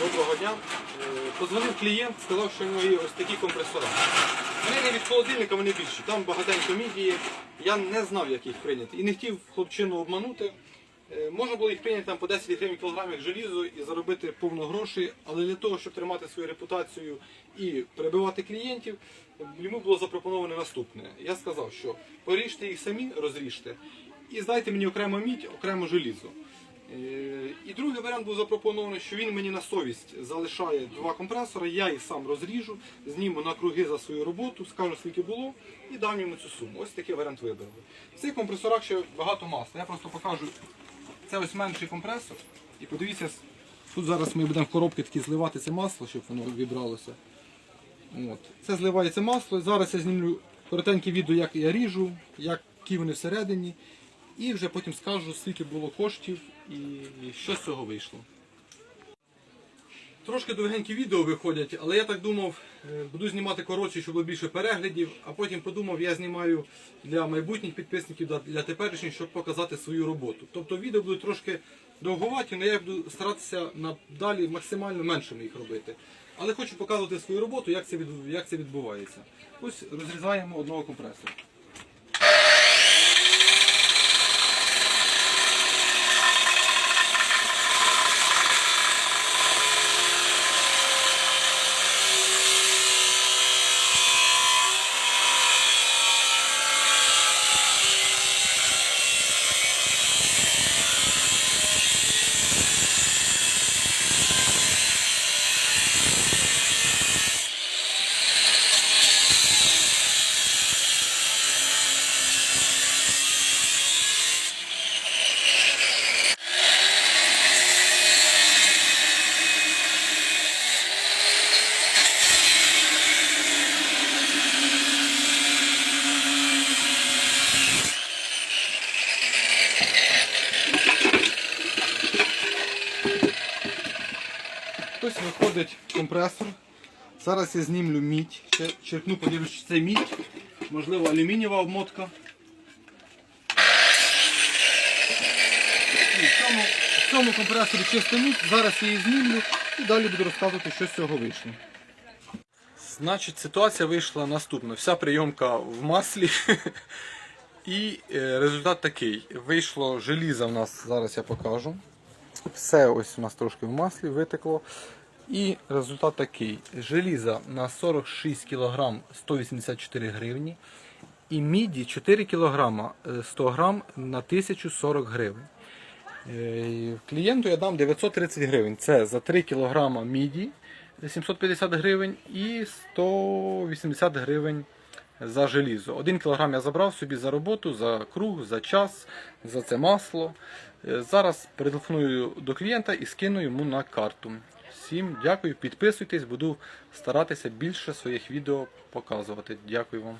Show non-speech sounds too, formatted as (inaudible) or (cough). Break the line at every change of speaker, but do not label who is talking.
Доброго дня. Е, Позвонив клієнт, сказав, що в нього є ось такі компресори. Вони не від холодильника, вони більші. Там багатенько мідії. Я не знав, як їх прийняти. І не хотів хлопчину обманути. Е, Можна було їх прийняти там по 10 гривень кілограм як желізо і заробити повно грошей, але для того, щоб тримати свою репутацію і перебивати клієнтів, йому було запропоновано наступне. Я сказав, що поріжте їх самі, розріжте, і здайте мені окремо мідь, окремо желізо. Е, І другий варіант був запропонований, що він мені на совість залишає два компресори, я їх сам розріжу, зніму на круги за свою роботу, скажу скільки було і дам йому цю суму. Ось такий варіант вибрали. В цих компресорах ще багато масла. Я просто покажу. Це ось менший компресор. І подивіться, тут зараз ми будемо в коробки такі зливати це масло, щоб воно вібралося. От. Це зливається масло. Зараз я знімлю коротеньке відео, як я ріжу, які вони всередині. І вже потім скажу, скільки було коштів і що з цього вийшло. Трошки довгенькі відео виходять, але я так думав, е, буду знімати коротше, щоб було більше переглядів, а потім подумав, я знімаю для майбутніх підписників, для- теперішніх, щоб показати свою роботу. Тобто відео будуть трошки довговаті, але я буду старатися надалі максимально меншими їх робити. Але хочу показувати свою роботу, як це відбувається. Ось розрізаємо одного компресора. Ось виходить компресор. Зараз я знімлю мідь. Ще черкну, подивлюсь, чи це мідь. Можливо, алюмінієва обмотка. І в цьому, в цьому компресорі чиста мідь. Зараз я її знімлю і далі буду розказувати, що з цього вийшло. Значить, ситуація вийшла наступна. Вся прийомка в маслі. (laughs) І е, результат такий. Вийшло желізо в нас, зараз я покажу. Все ось у нас трошки в маслі витекло. І результат такий. Желіза на 46 кг 184 гривні. І міді 4 кг 100 грам на 1040 гривень. Е, Клієнту я дам 930 гривень. Це за 3 кг міді 750 гривень і 180 гривень за желізо. Один кілограм я забрав собі за роботу, за круг, за час, за це масло. Е, Зараз перетелефоную до клієнта і скину йому на карту. Всім дякую, підписуйтесь, буду старатися більше своїх відео показувати. Дякую вам.